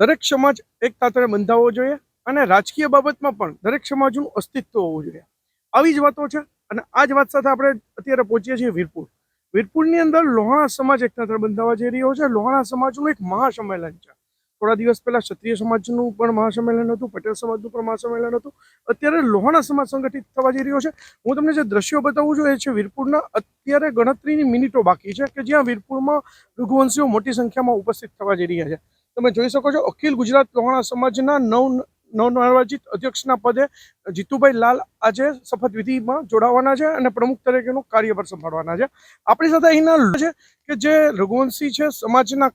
દરેક સમાજ એક તાતરે બંધાવવો જોઈએ અને રાજકીય બાબતમાં પણ દરેક સમાજનું અસ્તિત્વ હોવું જોઈએ. આવી જ વાતો છે અને આ જ વાત સાથે આપણે અત્યારે પહોંચીએ છીએ વીરપુર. વીરપુરની અંદર લોહાણા સમાજ એક તાતરે બંધાવવા જઈ રહ્યો છે. લોહાણા સમાજનું એક મહાસંમેલન છે. થોડા દિવસ પહેલા ક્ષત્રિય સમાજનું પણ મહાસંમેલન હતું, પટેલ સમાજનું પણ મહાસંમેલન હતું. અત્યારે લોહાણા સમાજ સંગઠિત થવા જઈ રહ્યો છે. હું તમને જે દ્રશ્યો બતાવું છું એ છે વીરપુરના અત્યારે ગણતરીની મિનિટો બાકી છે કે જ્યાં વીરપુરમાં રઘુવંશીઓ મોટી સંખ્યામાં ઉપસ્થિત થવા જઈ રહ્યા છે. તમે જોઈ શકો છો, અખિલ ગુજરાત લોહાણા સમાજના નવ નવનિર્વાચિત અધ્યક્ષના પદે જીતુભાઈ લાલ આજે શપથવિધિમાં જોડાવાના છે અને પ્રમુખ તરીકેનો કાર્યભાર સંભાળવાના છે. આપણી સાથે અહીંના છે કે જે રઘુવંશી છે, સમાજના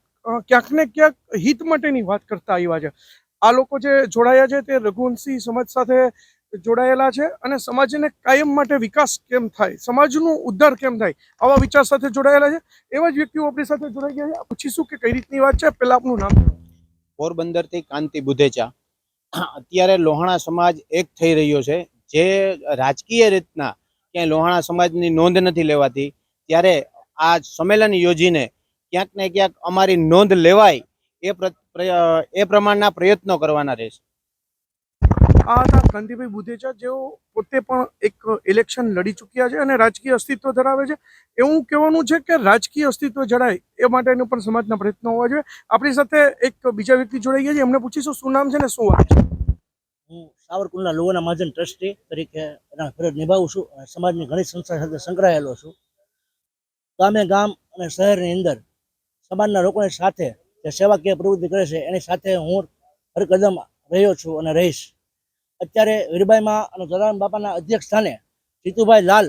ક્યાંક ને ક્યાંક હિત માટેની વાત કરતા આવ્યા છે. આ લોકો જે જોડાયા છે તે રઘુવંશી સમાજ સાથે જોડાયેલા છે અને સમાજને કાયમ માટે વિકાસ કેમ થાય? સમાજનું ઉદ્ધાર કેમ થાય? આવા વિચાર સાથે જોડાયેલા છે. એવા જ વ્યક્તિઓ આપણી સાથે જોડાઈ ગયા છે. પૂછીશું કે કઈ રીતની વાત છે? પહેલાં આપનું નામ. પોરબંદરથી કાંતિ બુધેચા. અત્યારે લોહાણા સમાજ એક થઈ રહ્યો છે. જે રાજકીય રીતના ક્યાંય લોહાણા સમાજની નોંધ નથી લેવાતી, ત્યારે આ સંમેલન યોજીને ક્યાંક ને ક્યાંક અમારી નોંધ લેવાય એ એ પ્રમાણના પ્રયત્નો કરવાના રહેશે. આ હતા કાંતિભાઈ બુધેજા જેઓ પોતે પણ એક ઇલેક્શન લડી ચૂક્યા છે અને રાજકીય અસ્તિત્વ ધરાવે છે. એવું કહેવાનું છે કે રાજકીય અસ્તિત્વ જણાય એ માટેનું પણ સમાજના પ્રયત્નો હોવા જોઈએ. આપણી સાથે એક બીજા વ્યક્તિ જોડાઈ ગયા છે. એમને પૂછીશું શું નામ છે ને શું વાત છે? હું સાવરકુંડલા લોકોના મહાજન ટ્રસ્ટી તરીકે ફરજ નિભાવું છું અને સમાજની ઘણી સંસ્થા સાથે સંકળાયેલો છું. ગામે ગામ અને શહેરની અંદર સમાજના લોકોની સાથે જે સેવાકીય પ્રવૃત્તિ કરે છે, એની સાથે હું હરકદમ રહ્યો છું અને રહીશ. અત્યારે વીરબાઈમાં અને જલારામ બાપાના અધ્યક્ષ સ્થાને જીતુભાઈ લાલ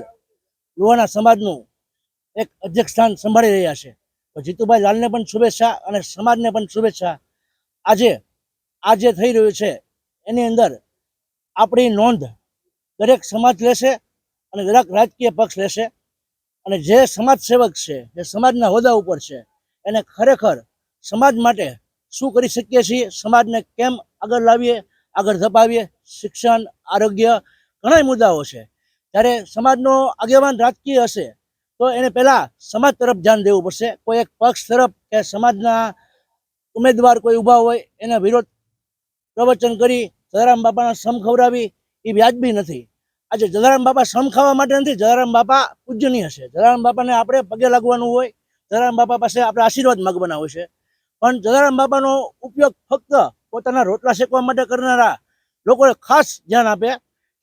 યુવાના સમાજનું એક અધ્યક્ષ સ્થાન સંભાળી રહ્યા છે. તો જીતુભાઈ લાલને પણ શુભેચ્છા અને સમાજને પણ શુભેચ્છા. આજે આ જે થઈ રહ્યું છે. એની અંદર આપણી નોંધ દરેક સમાજ લેશે અને દરેક રાજકીય પક્ષ લેશે. અને જે સમાજ સેવક છે, જે સમાજના હોદ્દા ઉપર છે, એને ખરેખર સમાજ માટે શું કરી શકીએ છીએ, સમાજને કેમ આગળ લાવીએ, આગળ ધપાવીએ શિક્ષણ, આરોગ્ય ઘણા મુદ્દાઓ છે. ત્યારે સમાજનો આગેવાન રાજકીય હશે, તો એને પહેલા સમાજ તરફ ધ્યાન દેવું પડશે. કોઈ એક પક્ષ તરફ કે સમાજના ઉમેદવાર કોઈ ઊભા હોય, એના વિરોધ પ્રવચન કરી જલારામ બાપાના સમ ખવડાવી, એ વ્યાજબી નથી. આજે જલારામ બાપા સમ ખાવા માટે નથી, જલારામ બાપા પૂજ્યનીય છે. જલારામ બાપાને આપણે પગે લાગવાનું હોય, જલારામ બાપા પાસે આપણે આશીર્વાદ માગવાના હોય છે. પણ જલારામ બાપાનો ઉપયોગ ફક્ત પોતાના રોટલા શેકવા માટે કરનારા લોકોએ ખાસ ધ્યાન આપે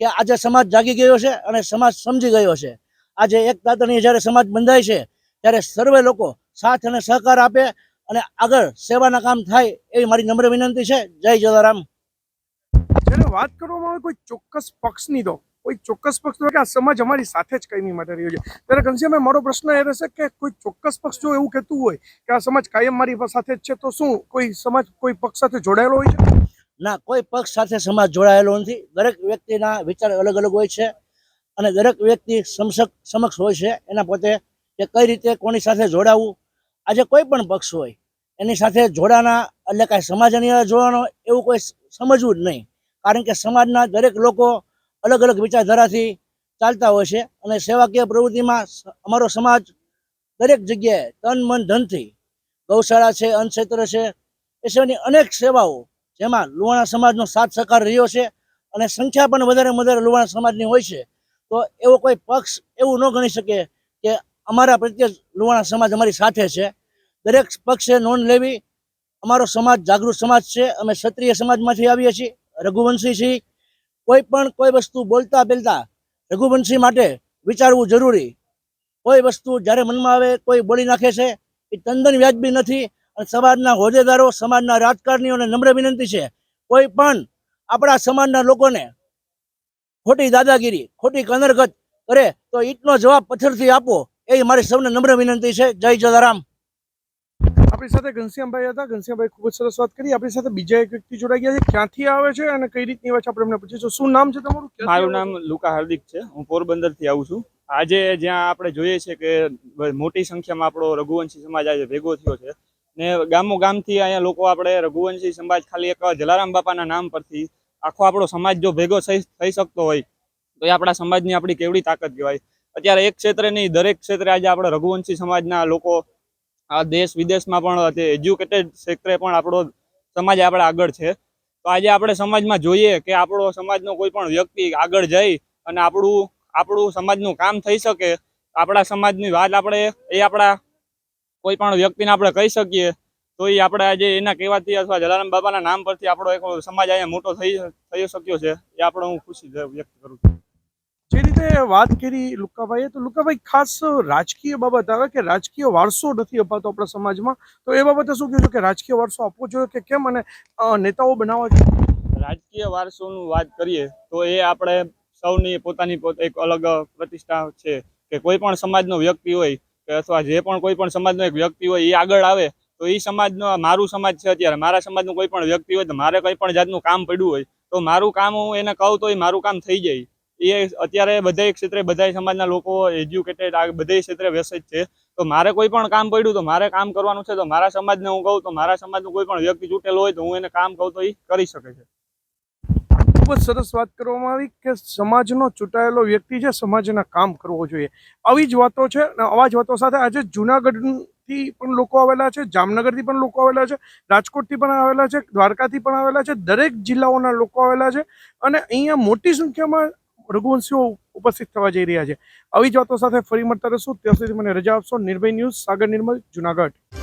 કે આજે સમાજ જાગી ગયો છે અને સમાજ સમજી ગયો છે. આજે એક તાતણીએ જ્યારે સમાજ બંધાય છે, ત્યારે સર્વે લોકો સાથ અને સહકાર આપે અને આગળ સેવાના કામ થાય એવી મારી નમ્ર વિનંતી છે. જય જલારામ. જ્યારે વાત કરવામાં આવે કોઈ ચોક્કસ પક્ષની તો, કોઈ ચોક્કસ પક્ષ કે આ સમાજ અમારી સાથે જ કાયમી માટે રહ્યો છે. ત્યારે ઘનશ્યામે મારો પ્રશ્ન એ રહેશે કે કોઈ ચોક્કસ પક્ષ જો એવું કહેતું હોય કે આ સમાજ કાયમ મારી સાથે જ છે, તો શું કોઈ સમાજ કોઈ પક્ષ સાથે જોડાયેલો હોય છે? ના, કોઈ પક્ષ સાથે સમાજ જોડાયેલો નથી. દરેક વ્યક્તિના વિચાર અલગ અલગ હોય છે અને દરેક વ્યક્તિ સમક્ષ સમક્ષ હોય છે. એના પોતે કે કઈ રીતે કોની સાથે જોડાવું? આજે કોઈ પણ પક્ષ હોય, એની સાથે જોડાના, એટલે કાંઈ સમાજની જોડાનો એવું કોઈ સમજવું જ નહીં. કારણ કે સમાજના દરેક લોકો અલગ અલગ વિચારધારાથી ચાલતા હોય છે અને સેવાકીય પ્રવૃત્તિમાં અમારો સમાજ દરેક જગ્યાએ તન, મન, ધનથી ગૌશાળા છે, અન્નક્ષેત્ર છે, એ સિવાયની અનેક સેવાઓ જેમાં લુહાણા સમાજનો સાથ સહકાર રહ્યો છે અને સંખ્યા પણ વધારે વધારે લુહાણા સમાજની હોય છે. તો એવો કોઈ પક્ષ એવું ન ગણી શકે કે અમારા પ્રત્યે લુવાણા સમાજ અમારી સાથે છે. દરેક પક્ષે નોંધ લેવી, અમારો સમાજ જાગૃત સમાજ છે, અમે ક્ષત્રિય સમાજમાંથી આવીએ છીએ, રઘુવંશી છીએ. કોઈ પણ કોઈ વસ્તુ બોલતા બોલતા રઘુવંશી માટે વિચારવું જરૂરી. કોઈ વસ્તુ જ્યારે મનમાં આવે, કોઈ બોલી નાખે છે, એ તદ્દન વ્યાજબી નથી સમાજના હોદ્દેદારો સમાજના રાજકારણીઓને નમ્ર વિનંતી છે. કોઈ પણ આપણા સમાજના લોકોને ખોટી દાદાગીરી ખોટી કનરગત કરે તો ઈટનો જવાબ પથ્થરથી આપો. એ મારી સૌને નમ્ર વિનંતી છે. જય જલારામ. આપણી સાથે ઘનશ્યામભાઈ હતા. ઘનશ્યામભાઈ ખૂબ જ સરસ વાત કરી. આપણી સાથે બીજા એક વ્યક્તિ જોડાઈ ગયા છે. ક્યાંથી આવે છે અને કઈ રીતની વાત છે આપણે એમને પૂછીશું શું નામ છે તમારું? મારું નામ લુકા હાર્દિક છે. હું પોરબંદરથી આવું છું. આજે જ્યાં આપણે જોઈએ છે કે મોટી સંખ્યામાં આપણો રઘુવંશી સમાજ આજે ભેગો થયો છે. ને ગામો ગામથી અહીંયા લોકો આપણે રઘુવંશી સમાજ ખાલી એક જલારામ બાપાના નામ પરથી આખો આપણો સમાજ જો ભેગો થઈ શકતો હોય, તો એ આપણા સમાજની આપણી કેવડી તાકાત કહેવાય. અત્યારે એક ક્ષેત્રે નહીં દરેક ક્ષેત્રે આજે આપણે રઘુવંશી સમાજના લોકો આ દેશ વિદેશમાં પણ તે એજ્યુકેટેડ ક્ષેત્રે પણ આપણો સમાજ આપણે આગળ છે. તો આજે આપણે સમાજમાં જોઈએ કે આપણો સમાજનો કોઈ પણ વ્યક્તિ આગળ જઈ અને આપણું આપણું સમાજનું કામ થઈ શકે, આપણા સમાજની વાત આપણે, એ આપણા કોઈ પણ વ્યક્તિને આપણે કહી શકીએ તો એ આપણે આજે એના કહેવાથી અથવા જલારામ બાબાના નામ પરથી આપણો એક સમાજ અહીંયા મોટો થઈ થઈ શક્યો છે એ આપણે હું ખુશી વ્યક્ત કરું છું. જે રીતે વાત કરી લુકાભાઈએ તો લુકાભાઈ ખાસ રાજકીય બાબત આવે કે રાજકીય વારસો નથી અપાતો આપણા સમાજમાં? તો એ બાબતે શું કહ્યું કે રાજકીય વારસો આપવો જોઈએ કે કેમ અને નેતાઓ બનાવવા જોઈએ? રાજકીય વારસોનું વાત કરીએ તો એ આપણે સૌની પોતાની એક અલગ પ્રતિષ્ઠા છે કે કોઈ પણ સમાજનો વ્યક્તિ હોય કે અથવા જે પણ કોઈ પણ સમાજનો એક વ્યક્તિ હોય એ આગળ આવે, તો એ સમાજનો મારું સમાજ છે અત્યારે. મારા સમાજનું કોઈ પણ વ્યક્તિ હોય તો મારે કોઈ પણ જાતનું કામ પડ્યું હોય, તો મારું કામ હું એને કહું તો એ મારું કામ થઈ જાય. એ અત્યારે બધા ક્ષેત્રે બધા સમાજના લોકો એજ્યુકેટેડ આ બધા ક્ષેત્રે વ્યસ્ત છે. તો મારે કોઈ પણ કામ પડ્યું તો મારે કામ કરવાનું છે, તો મારા સમાજને હું કહું તો મારા સમાજનું કોઈ પણ વ્યક્તિ ચૂંટેલો હોય તો હું એને કામ કહું તો એ કરી શકે છે. ખૂબ જ સરસ વાત કરવામાં આવી કે સમાજનો ચૂંટાયેલો વ્યક્તિ છે, સમાજના કામ કરવો જોઈએ. આવી જ વાતો છે અને આવા જ વાતો સાથે આજે જુનાગઢથી પણ લોકો આવેલા છે, જામનગરથી પણ લોકો આવેલા છે, રાજકોટથી પણ આવેલા છે, દ્વારકાથી પણ આવેલા છે, દરેક જિલ્લાઓના લોકો આવેલા છે અને અહીંયા મોટી સંખ્યામાં રઘુવંશીઓ ઉપસ્થિત થવા જઈ રહ્યા છે. આવી જ વાતો સાથે ફરી મળતા રહેશું. ત્યાં સુધી મને રજા આપશો. નિર્ભય ન્યૂઝ, સાગર નિર્મલ, જુનાગઢ.